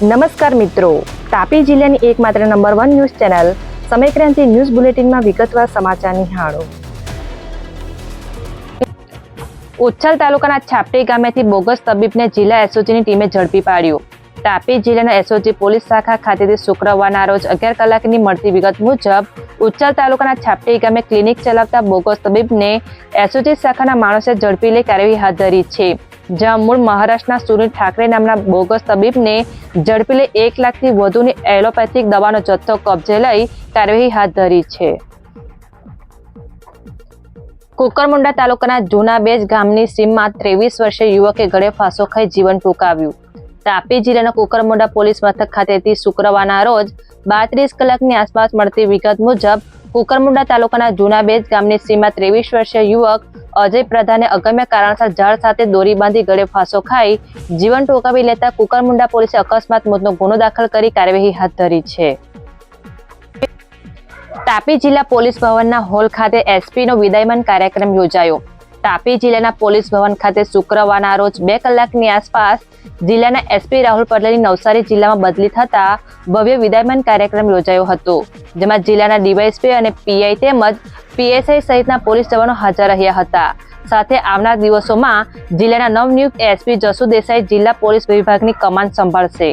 નમસ્કાર મિત્રો. તાપી જિલ્લાની એકમાત્ર number one news channel Samaykranti news બુલેટિનમાં વિગતવાર સમાચાર નિહાળો. ઉચ્છલ તાલુકાના છાપટી ગામેથી બોગસ તબીબને જિલ્લા એસઓજીની ટીમે ઝડપી પાડ્યો. તાપી જિલ્લાના એસઓજી પોલીસ શાખા ખાતેથી શુક્રવારના રોજ અગિયાર કલાકની મળતી વિગત મુજબ, ઉચ્છલ તાલુકાના છાપટી ગામે ક્લિનિક ચલાવતા બોગસ તબીબને એસઓજી શાખાના માણસે ઝડપી લઈ કાર્યવાહી હાથ ધરી છે. જ્યાં મૂળ મહારાષ્ટ્રના સુનિલ ઠાકરે નામના બોગસ તબીબને ઝડપી લઈ એક લાખથી વધુની એલોપેથિક દવાનો જથ્થો કબજે લઈ કાર્યવાહી હાથ ધરી છે. કુકરમુંડા તાલુકાના જૂના બેજ ગામની સીમમાં ત્રેવીસ વર્ષીય યુવકે ગળે ફાંસો ખાઈ જીવન ટૂંકાવ્યું. તાપી જિલ્લાના કુકરમુંડા પોલીસ મથક ખાતેથી શુક્રવારના રોજ બાત્રીસ કલાકની આસપાસ મળતી વિગત મુજબ કુકરમુંડા તાલુકાના જૂના બેજ ગામની સીમમાં ત્રેવીસ વર્ષીય યુવક અજય પ્રધાને અગમ્ય કારણસર ઝાડ સાથે દોરી બાંધી ગળે ફાંસો ખાઈ જીવન ટોકાવી લેતા કુકરમુંડા પોલીસે અકસ્માત મોતનો ગુનો દાખલ કરી કાર્યવાહી હાથ ધરી છે. તાપી જિલ્લા પોલીસ ભવનના હોલ ખાતે એસપીનો વિદાયમાન કાર્યક્રમ યોજાયો. તાપી જિલ્લાના પોલીસ ભવન ખાતે શુક્રવારના રોજ બે કલાકની આસપાસ જિલ્લાના એસપી રાહુલ પટેલની નવસારી જિલ્લામાં બદલી થતા ભવ્ય વિદાયમાન કાર્યક્રમ યોજાયો હતો, જેમાં જિલ્લાના ડીવાયએસપી અને પીઆઈ તેમજ પીએસઆઈ સહિતના પોલીસ જવાનો હાજર રહ્યા હતા. સાથે આવનાર દિવસોમાં જિલ્લાના નવનિયુક્ત એસપી જસુ દેસાઈ જિલ્લા પોલીસ વિભાગની કમાન સંભાળશે.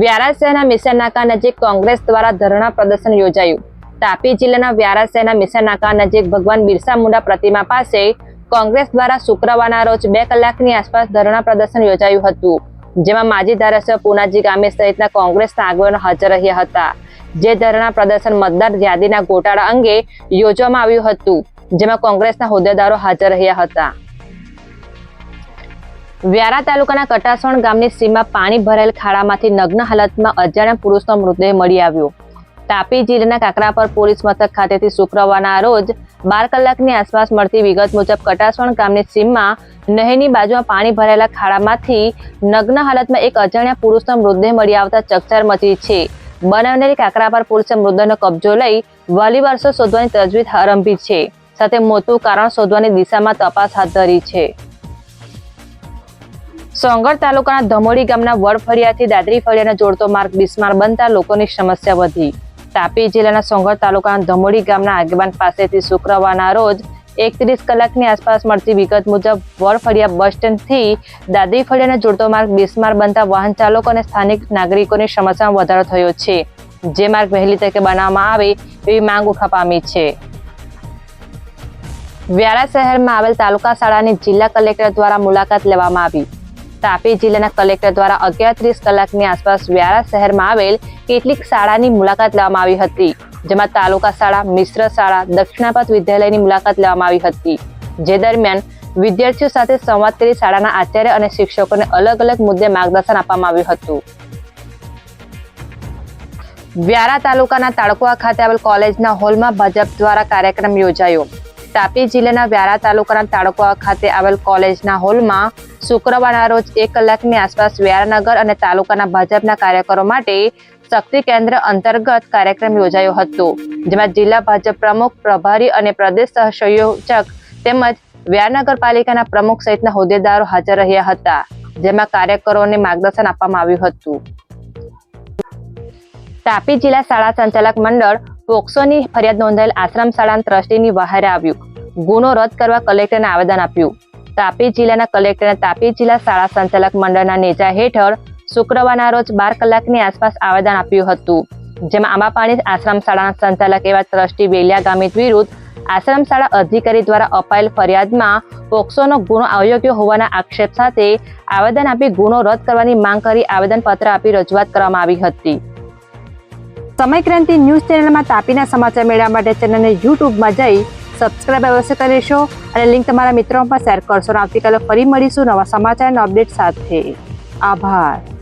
વ્યારા શહેરના મિશન નાકા નજીક કોંગ્રેસ દ્વારા ધરણા પ્રદર્શન યોજાયું. તાપી જિલ્લાના વ્યારાસેના મિશન નજીક ભગવાન બિરસા મુંડા પ્રતિમા પાસે કોંગ્રેસ દ્વારા શુક્રવારના રોજ બે કલાકની આસપાસ ધરણા પ્રદર્શન યોજાયું હતું, જેમાં માજી ધારાસભ્ય પુનાજી ગામે સહિતના કોંગ્રેસના આગેવાનો હાજર રહ્યા હતા. જે ધરણા પ્રદર્શન મતદાર યાદીના ગોટાળા અંગે યોજવામાં આવ્યું હતું, જેમાં કોંગ્રેસના હોદ્દેદારો હાજર રહ્યા હતા. વ્યારા તાલુકાના કટાસણ ગામની સીમા પાણી ભરેલ ખાડામાંથી નગ્ન હાલતમાં અજાણ્યા પુરુષનો મૃતદેહ મળી આવ્યો. તાપી જિલ્લાના કાકરાપર પોલીસ મથક ખાતેથી શુક્રવારના રોજ બાર કલાકની આસપાસ મળતી વિગત મુજબ કટાસણ ગામની સીમમાં નહેરની બાજુમાં પાણી ભરેલા ખાડામાંથી નગ્ન હાલતમાં એક અજાણ્યા પુરુષનો મૃતદેહ મળી આવતા ચકચાર મચી છે. બનાવનારી કાકરાપર પોલીસે મૃતદેહનો કબજો લઈ વાલી વારસો શોધવાની તજવીજ આરંભી છે. સાથે મોતું કારણ શોધવાની દિશામાં તપાસ હાથ ધરી છે. સોંગર તાલુકાના ધમોડી ગામના વડ ફળિયાથી દાદરી ફળિયાને જોડતો માર્ગ બિસ્માર બનતા લોકોની સમસ્યા વધી. તાપી જિલ્લાના સોંગર તાલુકાના ધમોડી ગામના આગેવાન પાસેથી શુક્રવારના રોજ એકત્રીસ કલાકની આસપાસ મળતી વિગત મુજબ વડફળિયા બસ સ્ટેન્ડથી દાદી ફળિયાને જોડતો માર્ગ બિસ્માર બનતા વાહન ચાલકો અને સ્થાનિક નાગરિકોની સમસ્યામાં વધારો થયો છે. જે માર્ગ વહેલી તકે બનાવવામાં આવે એવી માંગ ઉઠવા પામી છે. વ્યારા શહેરમાં આવેલ તાલુકા શાળાની જિલ્લા કલેક્ટર દ્વારા મુલાકાત લેવામાં આવી. તાપી જિલ્લાના કલેક્ટર દ્વારા અગિયાર ત્રીસ કલાકની આસપાસ વ્યારા શહેરમાં આવેલ કેટલીક શાળાની મુલાકાત લેવામાં આવી હતી, જેમાં તાલુકા શાળા, મિશ્ર શાળા દક્ષિણાપથ વિદ્યાલયની મુલાકાત લેવામાં આવી હતી. જે દરમિયાન વિદ્યાર્થીઓ સાથે સંવાદ કરી શાળાના આચાર્ય અને શિક્ષકોને અલગ અલગ મુદ્દે માર્ગદર્શન આપવામાં આવ્યું હતું. વ્યારા તાલુકાના તાળકુવા ખાતે આવેલ કોલેજના હોલમાં ભાજપ દ્વારા કાર્યક્રમ યોજાયો. તાપી જિલ્લાના વ્યારા તાલુકાના તાળકુવા ખાતે આવેલ કોલેજના હોલમાં શુક્રવારના રોજ એક કલાકની આસપાસ વ્યારાનગર અને તાલુકાના ભાજપના કાર્યકરો માટે શક્તિ કેન્દ્ર અંતર્ગત કાર્યક્રમ યોજાયો હતો, જેમાં જિલ્લા ભાજપ પ્રમુખ, પ્રભારી અને પ્રદેશ સહસંયોજક તેમજ વ્યારનગર પાલિકાના પ્રમુખ સહિતના હોદ્દેદારો હાજર રહ્યા હતા, જેમાં કાર્યકરોને માર્ગદર્શન આપવામાં આવ્યું હતું. તાપી જિલ્લા શાળા સંચાલક મંડળ પોક્સોની ફરિયાદ નોંધાયેલ આશ્રમ શાળા ટ્રસ્ટીની બહાર આવ્યું. ગુનો રદ કરવા કલેક્ટરને આવેદન આપ્યું. તાપી જિલ્લાના કલેક્ટરને તાપી જિલ્લા શાળા સંચાલક મંડળના નેજા હેઠળ શુક્રવારના રોજ બાર કલાકની આસપાસ આવેદન આપ્યું હતું. જેમાં આંબાપાણી આશ્રમ શાળાના સંચાલક એવા ટ્રસ્ટી વેલિયા ગામિત વિરુદ્ધ આશ્રમ શાળા અધિકારી દ્વારા અપાયેલ ફરિયાદમાં પોક્સોનો ગુનો અયોગ્ય હોવાના આક્ષેપ સાથે આવેદન આપી ગુનો રદ કરવાની માંગ કરી આવેદનપત્ર આપી રજૂઆત કરવામાં આવી હતી. સમયક્રાંતિ ન્યૂઝ ચેનલમાં તાપીના સમાચાર મેળવવા માટે ચેનલને યુટ્યુબમાં જઈ સબસ્ક્રાઇબ અવશ્ય કરી લેશો અને લિંક તમારા મિત્રોમાં પણ શેર કરશો. અને આવતીકાલે ફરી મળીશું નવા સમાચાર અને અપડેટ સાથે. આભાર.